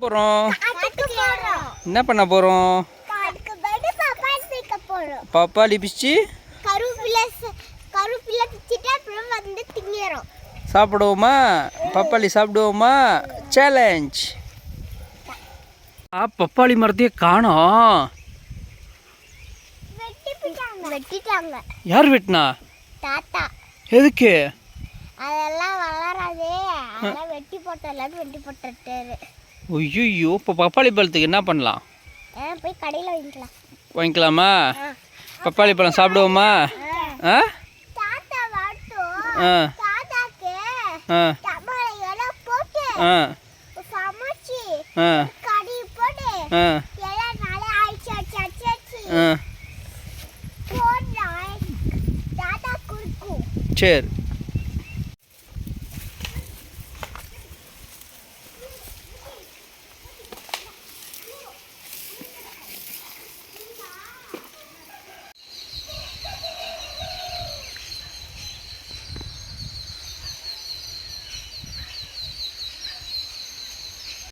போகிறோம் என்ன பண்ண போகிறோம் அதுக்கு பதில் பப்பாளி பிக்க போறோம். பப்பாளி பிச்சு? கருவேப்பிலை ச- கருவேப்பிலை பிச்சுட்டு அப்புறம் வந்து திங்கிறோம். சாப்பிடுவோமா? பப்பாளி சாப்பிடுவோமா? சேலஞ்ச் ஆ பப்பாளி மரத்தையே காணோம். வெட்டிட்டாங்க. யார் வெட்டினா? தாத்தா. எதுக்கு? அதெல்லாம் வளராது. அதெல்லாம் வெட்டி போட்டலாம் வெட்டி போட்டுட்டாரு. ஐயோ இப்போ பப்பாளி பழத்துக்கு என்ன பண்ணலாம்? போய் கடையில் வாங்கிக்கலாம். வாங்கிக்கலாமா? பப்பாளி பழம் சாப்பிடுவோமா? ஆ. ஆ? ஆ. ஆ. ஆ. சரி.